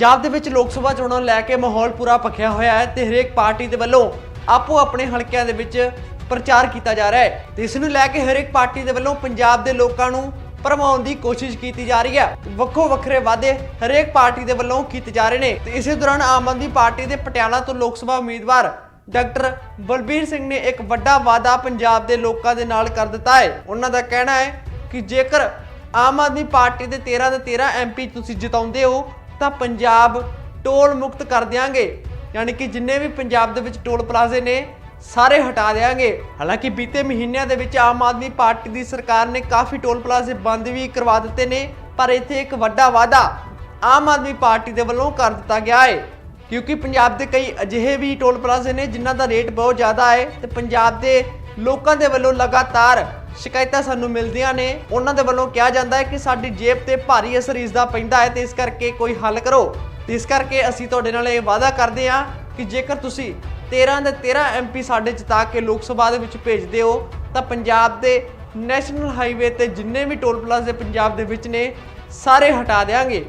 ਪੰਜਾਬ ਦੇ ਵਿੱਚ ਲੋਕ ਸਭਾ ਚੋਣਾਂ ਨੂੰ ਲੈ ਕੇ ਮਾਹੌਲ ਪੂਰਾ ਭਖਿਆ ਹੋਇਆ ਹੈ ਤੇ ਹਰੇਕ ਪਾਰਟੀ ਦੇ ਵੱਲੋਂ ਆਪੋ ਆਪਣੇ ਹਲਕਿਆਂ ਦੇ ਵਿੱਚ ਪ੍ਰਚਾਰ ਕੀਤਾ ਜਾ ਰਿਹਾ ਹੈ ਤੇ ਇਸ ਨੂੰ ਲੈ ਕੇ ਹਰੇਕ ਪਾਰਟੀ ਦੇ ਵੱਲੋਂ ਪੰਜਾਬ ਦੇ ਲੋਕਾਂ ਨੂੰ ਭਰਮਾਉਣ ਦੀ ਕੋਸ਼ਿਸ਼ ਕੀਤੀ ਜਾ ਰਹੀ ਹੈ। ਵੱਖੋ ਵੱਖਰੇ ਵਾਅਦੇ ਹਰੇਕ ਪਾਰਟੀ ਦੇ ਵੱਲੋਂ ਕੀਤੇ ਜਾ ਰਹੇ ਨੇ ਤੇ ਇਸੇ ਦੌਰਾਨ ਆਮ ਆਦਮੀ ਪਾਰਟੀ ਦੇ ਪਟਿਆਲਾ ਤੋਂ ਲੋਕ ਸਭਾ ਉਮੀਦਵਾਰ ਡਾਕਟਰ ਬਲਬੀਰ ਸਿੰਘ ਨੇ ਇੱਕ ਵੱਡਾ ਵਾਅਦਾ ਪੰਜਾਬ ਦੇ ਲੋਕਾਂ ਦੇ ਨਾਲ ਕਰ ਦਿੱਤਾ ਹੈ। ਉਹਨਾਂ ਦਾ ਕਹਿਣਾ ਹੈ ਕਿ ਜੇਕਰ ਆਮ ਆਦਮੀ ਪਾਰਟੀ ਦੇ 13 ਦੇ 13 ਐਮਪੀ ਤੁਸੀਂ ਜਿਤਾਉਂਦੇ ਹੋ ਤਾਂ ਪੰਜਾਬ ਟੋਲ ਮੁਕਤ ਕਰ ਦਿਆਂਗੇ। ਯਾਨੀ ਕਿ ਜਿੰਨੇ ਵੀ ਪੰਜਾਬ ਦੇ ਵਿੱਚ ਟੋਲ ਪਲਾਜ਼ੇ ਨੇ, ਸਾਰੇ ਹਟਾ ਦੇਾਂਗੇ ਹਾਲਾਂਕਿ ਬੀਤੇ ਮਹੀਨਿਆਂ ਦੇ ਵਿੱਚ ਆਮ ਆਦਮੀ ਪਾਰਟੀ ਦੀ ਸਰਕਾਰ ਨੇ ਕਾਫੀ ਟੋਲ ਪਲਾਜ਼ੇ ਬੰਦ ਵੀ ਕਰਵਾ ਦਿੱਤੇ ਨੇ, ਪਰ ਇੱਥੇ ਇੱਕ ਵੱਡਾ ਵਾਅਦਾ ਆਮ ਆਦਮੀ ਪਾਰਟੀ ਦੇ ਵੱਲੋਂ ਕਰ ਦਿੱਤਾ ਗਿਆ ਹੈ ਕਿਉਂਕਿ ਪੰਜਾਬ ਦੇ ਕਈ ਅਜਿਹੇ ਵੀ ਟੋਲ ਪਲਾਜ਼ੇ ਨੇ ਜਿਨ੍ਹਾਂ ਦਾ ਰੇਟ ਬਹੁਤ ਜ਼ਿਆਦਾ ਹੈ ਤੇ ਪੰਜਾਬ ਦੇ ਲੋਕਾਂ ਦੇ ਵੱਲੋਂ ਲਗਾਤਾਰ ਸ਼ਿਕਾਇਤਾਂ ਸਾਨੂੰ ਮਿਲਦੀਆਂ ਨੇ। ਉਹਨਾਂ ਦੇ ਵੱਲੋਂ ਕਿਹਾ ਜਾਂਦਾ ਹੈ ਕਿ ਸਾਡੀ ਜੇਬ ਤੇ ਭਾਰੀ ਅਸਰ ਇਸ ਦਾ ਪੈਂਦਾ ਹੈ ਤੇ ਇਸ ਕਰਕੇ ਕੋਈ ਹੱਲ ਕਰੋ। ਤੇ ਇਸ ਕਰਕੇ ਅਸੀਂ ਤੁਹਾਡੇ ਨਾਲ ਇਹ ਵਾਅਦਾ ਕਰਦੇ ਹਾਂ ਕਿ ਜੇਕਰ ਤੁਸੀਂ 13 ਦੇ 13 ਐਮਪੀ ਸਾਡੇ ਜਿਤਾ ਕੇ ਲੋਕ ਸਭਾ ਦੇ ਵਿੱਚ ਭੇਜਦੇ ਹੋ, ਤਾਂ ਪੰਜਾਬ ਦੇ ਨੈਸ਼ਨਲ ਹਾਈਵੇ ਤੇ ਜਿੰਨੇ ਵੀ ਟੋਲ ਪਲਾਜ਼ੇ ਪੰਜਾਬ ਦੇ ਵਿੱਚ ਨੇ, ਸਾਰੇ ਹਟਾ ਦੇਵਾਂਗੇ